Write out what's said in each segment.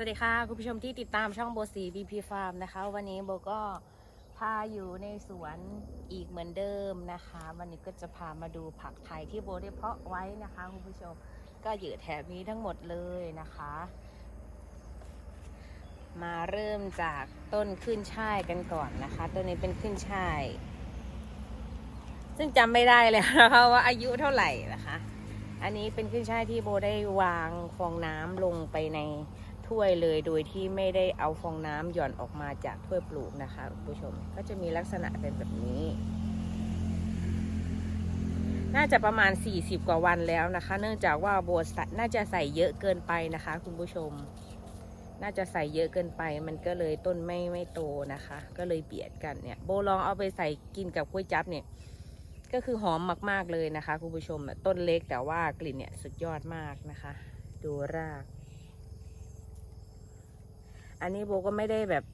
สวัสดีค่ะ คุณผู้ชมที่ติดตามช่องโบสี BP Farm นะคะ วันนี้โบก็พาอยู่ในสวนอีกเหมือนเดิมนะคะ วันนี้ก็จะพามาดูผักไทยที่โบได้เพาะไว้นะคะคุณผู้ชมก็อยู่แถบนี้ทั้งหมดเลยนะคะ มาเริ่มจากต้นขึ้นช่ายกันก่อนนะคะ ต้นนี้เป็นขึ้นช่าย ซึ่งจำไม่ได้แล้วนะคะว่าอายุเท่าไหร่นะคะ อันนี้เป็นขึ้นช่ายที่โบได้วางฟองน้ำลงไปใน ถ้วยเลยโดยที่ไม่ได้เอาฟองน้ำหย่อนออกมาจากถ้วยปลูกนะคะคุณผู้ชมก็จะมีลักษณะเป็นแบบนี้ น่าจะประมาณ 40 กว่าวันแล้วนะคะ เนื่องจากว่าโบใส่น่าจะใส่เยอะเกินไปนะคะ คุณผู้ชม น่าจะใส่เยอะเกินไป มันก็เลยต้นไม่ไม่โตนะคะ ก็เลยเบียดกันเนี่ยโบลองเอาไปใส่กินกับก๋วยจับเนี่ยก็คือหอมมาก ๆ เลยนะคะ คุณผู้ชมต้นเล็กแต่ว่ากลิ่นเนี่ยสุดยอดมากนะคะ ดูราก อันนี้โบก็ไม่ได้แบบ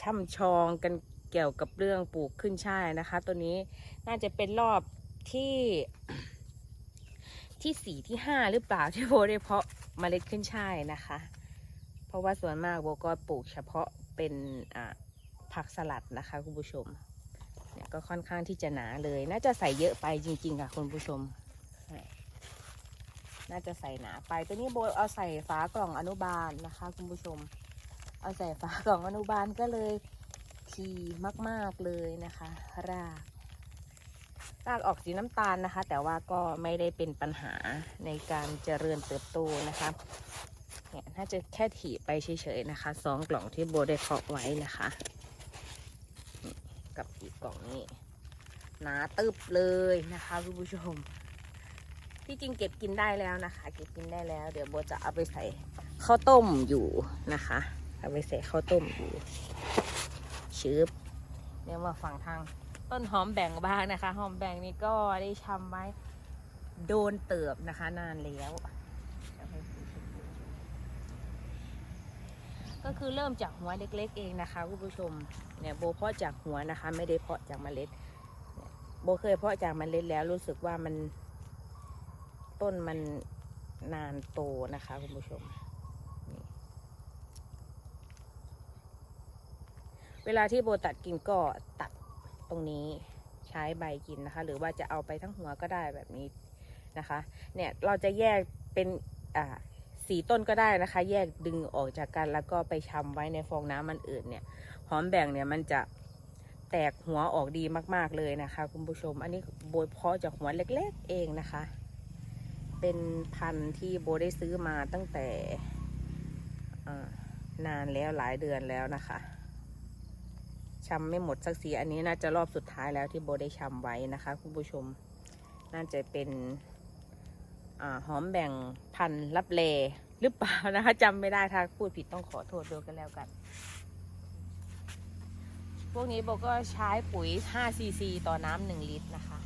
ช่ำชองกันเกี่ยวกับเรื่องปลูกขึ้นช่ายนะคะ ตัวนี้น่าจะเป็นรอบที่ที่สี่ที่ห้าหรือเปล่าที่โบได้เพาะเมล็ดขึ้นช่ายนะคะ เพราะว่าส่วนมากโบก็ปลูกเฉพาะเป็นผักสลัดนะคะคุณผู้ชมเนี่ยก็ค่อนข้างที่จะหนาเลยน่าจะใส่เยอะไปจริง ๆ ค่ะคุณผู้ชม น่าจะใส่หนาไปตัวนี้โบเอาใส่ฝากล่องอนุบาลนะคะ คุณผู้ชม เอาใส่ฝากล่องอนุบาลก็เลยทีมากๆเลยนะคะ ราก รากออกสีน้ำตาลนะคะ แต่ว่าก็ไม่ได้เป็นปัญหาในการเจริญเติบโตนะคะเนี่ยน่าจะแค่ถีไปเฉยๆนะคะสองกล่องที่โบได้เคาะไว้นะคะ กับอีกกล่องนี้หนาตึบเลยนะคะคุณผู้ชม ที่จริงเก็บกินได้แล้วนะคะ เก็บกินได้แล้ว เดี๋ยวโบจะเอาไปใส่ข้าวต้มอยู่นะคะ เอาไปใส่ข้าวต้มอยู่ชืบเดี๋ยวมาฟังทางต้นหอมแบ่งบ้างนะคะ หอมแบ่งนี่ก็ได้ชำไว้โดนเติบนะคะ นานแล้ว ก็คือเริ่มจากหัวเล็กๆ เองนะคะคุณผู้ชมเนี่ยโบเพาะจากหัวนะคะ ไม่ได้เพาะจากเมล็ดโบเคยเพาะจากเมล็ดแล้วรู้สึกว่ามันต้นมันนานโตนะคะคุณผู้ชมนี่ เวลาที่โบตัดกินก็ตัดตรงนี้ใช้ใบกินนะคะ หรือว่าจะเอาไปทั้งหัวก็ได้แบบนี้นะคะ เนี่ยเราจะแยกเป็นอ่าสีต้นก็ได้นะคะ แยกดึงออกจากกันแล้วก็ไปชำไว้ในฟองน้ำมันอื่นเนี่ยหอมแบ่งเนี่ยมันจะแตกหัวออกดีมาก ๆเลยนะคะ คุณผู้ชม อันนี้โบยเพาะจากหัวเล็ก ๆ เองนะคะ เป็นพันธุ์ที่โบได้ซื้อมาตั้งแต่นานแล้วหลายเดือนแล้วนะคะ ชำไม่หมดสักสีอันนี้น่าจะรอบสุดท้ายแล้วที่โบได้ชำไว้นะคะ คุณผู้ชม น่าจะเป็นอหอมแบ่งพันธุ์ลับเลหรือเปล่านะคะจำไม่ได้ถ้าพูดผิดต้องขอโทษด้วยกันแล้วกัน พวกนี้โบก็ใช้ปุ๋ย 5 ซีซีต่อน้ำ1ลิตรนะคะ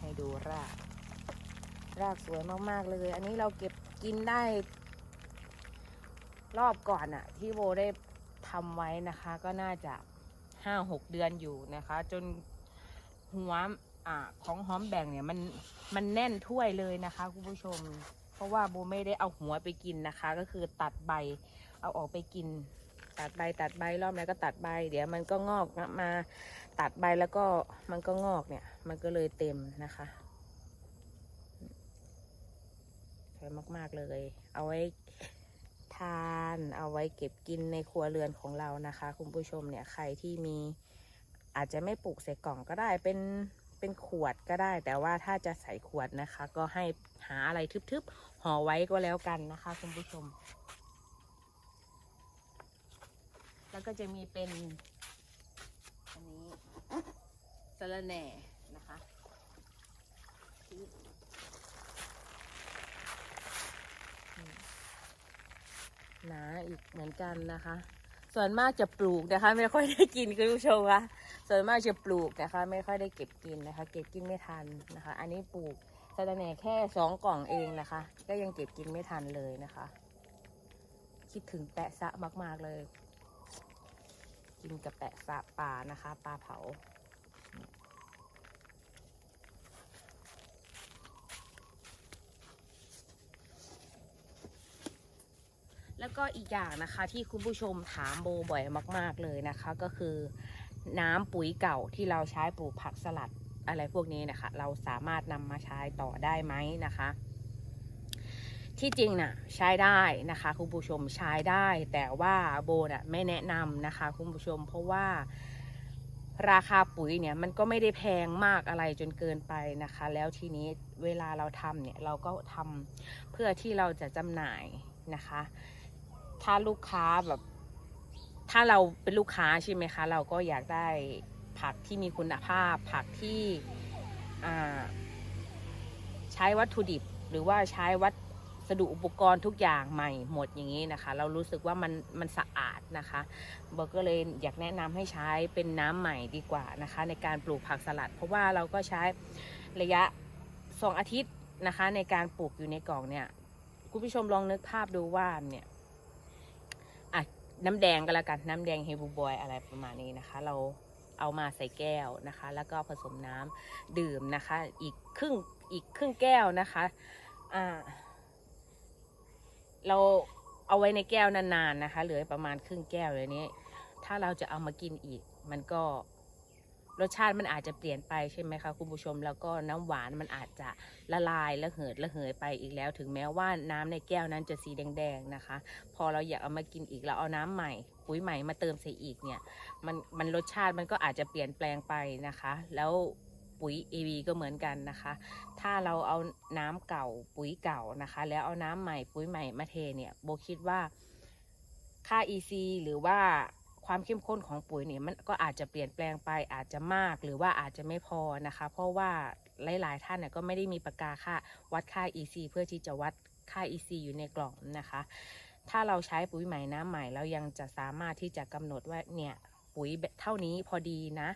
ให้ดูราก รากสวยมากๆเลย อันนี้เราเก็บกินได้ รอบก่อนอะที่โบได้ทำไว้นะคะ ก็น่าจะ 5-6เดือนอยู่นะคะ จนหัวอ่าของหอมแบ่งเนี่ยมันมันแน่นถ้วยเลยนะคะคุณผู้ชม เพราะว่าโบไม่ได้เอาหัวไปกินนะคะ ก็คือตัดใบเอาออกไปกิน ตัดใบตัดใบรอบแล้วก็ตัดใบ เดี๋ยวมันก็งอกมาตัดใบแล้วก็มันก็งอกเนี่ย มันก็เลยเต็มนะคะสวยมากๆเลย เอาไว้ ทานเอาไว้เก็บกินในครัวเรือนของเรานะคะ คุณผู้ชมเนี่ยใครที่มีอาจจะไม่ปลูกใส่กล่องก็ได้เป็นเป็นขวดก็ได้ แต่ว่าถ้าจะใส่ขวดนะคะ ก็ให้หาอะไรทึบๆห่อไว้ก็แล้วกันนะคะ คุณผู้ชม แล้วก็จะมีเป็นอันนี้สะระแหน่นะคะ หนาอีกเหมือนกันนะคะ ส่วนมากจะปลูกนะคะ ไม่ค่อยได้กินคุณผู้ชมคะส่วนมากจะปลูกนะคะ ไม่ค่อยได้เก็บกินนะคะ เก็บกินไม่ทันนะคะ อันนี้ปลูกสะระแหน่แค่สองกล่องเองนะคะ ก็ยังเก็บกินไม่ทันเลยนะคะ คิดถึงแปะซะมาก ๆเลย กินกับแปะสะปลานะคะปลาเผา แล้วก็อีกอย่างนะคะที่คุณผู้ชมถามโบบ่อยมาก ๆเลยนะคะ ก็คือน้ำปุ๋ยเก่าที่เราใช้ปลูกผักสลัดอะไรพวกนี้นะคะ เราสามารถนำมาใช้ต่อได้ไหมนะคะ ที่จริงน่ะใช้ได้นะคะคุณผู้ชมใช้ได้ แต่ว่าโบน่ะไม่แนะนำนะคะคุณผู้ชม เพราะว่าราคาปุ๋ยเนี่ยมันก็ไม่ได้แพงมากอะไรจนเกินไปนะคะ แล้วทีนี้เวลาเราทำเนี่ยเราก็ทำเพื่อที่เราจะจำหน่ายนะคะ ถ้าลูกค้าแบบ ถ้าเราเป็นลูกค้าใช่ไหมคะ เราก็อยากได้ผักที่มีคุณภาพ ผักที่ใช้วัตถุดิบ หรือว่าใช้วัสดุอุปกรณ์ทุกอย่างใหม่หมดอย่างนี้นะคะ เรารู้สึกว่ามันมันสะอาดนะคะเบอร์ก็เลยอยากแนะนำให้ใช้เป็นน้ำใหม่ดีกว่านะคะ ในการปลูกผักสลัด เพราะว่าเราก็ใช้ระยะสองอาทิตย์นะคะ ในการปลูกอยู่ในกล่องเนี่ยคุณผู้ชมลองนึกภาพดูว่าเนี่ย น้ำแดงก็แล้วกันน้ำแดงเฮบูบอยอะไรประมาณนี้นะคะ เราเอามาใส่แก้วนะคะ แล้วก็ผสมน้ำดื่มนะคะ อีกครึ่งอีกครึ่งแก้วนะคะอ่าเราเอาไว้ในแก้วนานๆนะคะเหลือประมาณครึ่งแก้วเลยนี้ ถ้าเราจะเอามากินอีก มันก็ รสชาติมันอาจจะเปลี่ยนไปใช่ไหมคะคุณผู้ชมแล้วก็น้ำหวานมันอาจจะละลายและเหิดละเหยไปอีกแล้ว ถึงแม้ว่าน้ำในแก้วนั้นจะสีแดงๆนะคะ พอเราอยากเอามากินอีกเราเอาน้ำใหม่ปุ๋ยใหม่มาเติมใส่อีกเนี่ยมันมันรสชาติมันก็อาจจะเปลี่ยนแปลงไปนะคะ แล้วปุ๋ย AV ก็เหมือนกันนะคะ ถ้าเราเอาน้ำเก่าปุ๋ยเก่านะคะ แล้วเอาน้ำใหม่ปุ๋ยใหม่มาเทเนี่ยโบคิดว่าค่า EC หรือว่า ความเข้มข้นของปุ๋ยเนี่ยมันก็อาจจะเปลี่ยนแปลงไปอาจจะมากหรือว่าอาจจะไม่พอนะคะ เพราะว่าหลาย ๆ ท่านเนี่ยก็ไม่ได้มีปากกาค่าวัดค่า EC เพื่อที่จะวัดค่า EC อยู่ในกล่องนะคะ ถ้าเราใช้ปุ๋ยใหม่น้ำใหม่เรายังจะสามารถที่จะกำหนดว่าเนี่ยปุ๋ยเท่านี้พอดีนะ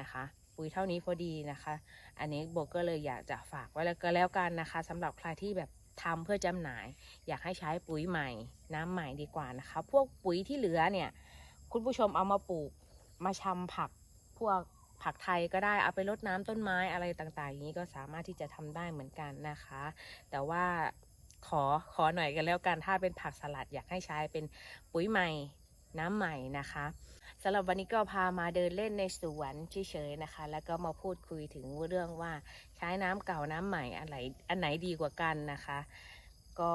นะคะปุ๋ยเท่านี้พอดีนะคะ อันนี้โบก็เลยอยากจะฝากไว้แล้วก็แล้วกันนะคะสำหรับใครที่แบบทำเพื่อจำหน่าย อยากให้ใช้ปุ๋ยใหม่ น้ำใหม่ดีกว่านะคะ พวกปุ๋ยที่เหลือเนี่ย คุณผู้ชมเอามาปลูกมาชำผักพวกผักไทยก็ได้เอาไปรดน้ำต้นไม้อะไรต่างๆ อย่างนี้ก็สามารถที่จะทำได้เหมือนกันนะคะ แต่ว่าขอขอหน่อยกันแล้วกันถ้าเป็นผักสลัดอยากให้ใช้เป็นปุ๋ยใหม่น้ำใหม่นะคะสำหรับวันนี้ก็พามาเดินเล่นในสวนเฉยๆนะคะ แล้วก็มาพูดคุยถึงเรื่องว่าใช้น้ำเก่าน้ำใหม่อันไหนอันไหนดีกว่ากันนะคะ ก็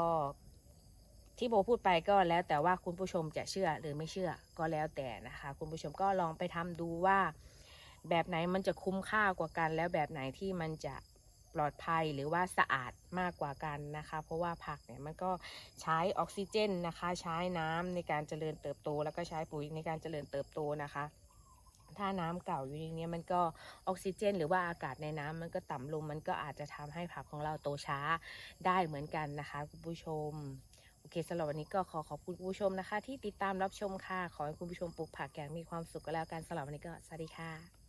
ที่โบพูดไปก็แล้วแต่ว่าคุณผู้ชมจะเชื่อหรือไม่เชื่อก็แล้วแต่นะคะ คุณผู้ชมก็ลองไปทำดูว่า แบบไหนมันจะคุ้มค่ากว่ากัน แล้วแบบไหนที่มันจะปลอดภัยหรือว่าสะอาดมากกว่ากันนะคะ เพราะว่าผักเนี่ยมันก็ใช้ออกซิเจนนะคะ ใช้น้ำในการเจริญเติบโต แล้วก็ใช้ปุ๋ยในการเจริญเติบโตนะคะ ถ้าน้ำเก่าอยู่ในนี้มันก็ออกซิเจน หรือว่าอากาศในน้ำมันก็ต่ำลงมันก็อาจจะทำให้ผักของเราโตช้าได้เหมือนกันนะคะคุณผู้ชม โอเคสำหรับวันนี้ก็ขอขอบคุณผู้ชมนะคะ ที่ติดตามรับชมค่ะ ขอให้คุณผู้ชมปลูกผักอย่างมีความสุขก็แล้วกันสำหรับวันนี้ก็สวัสดีค่ะ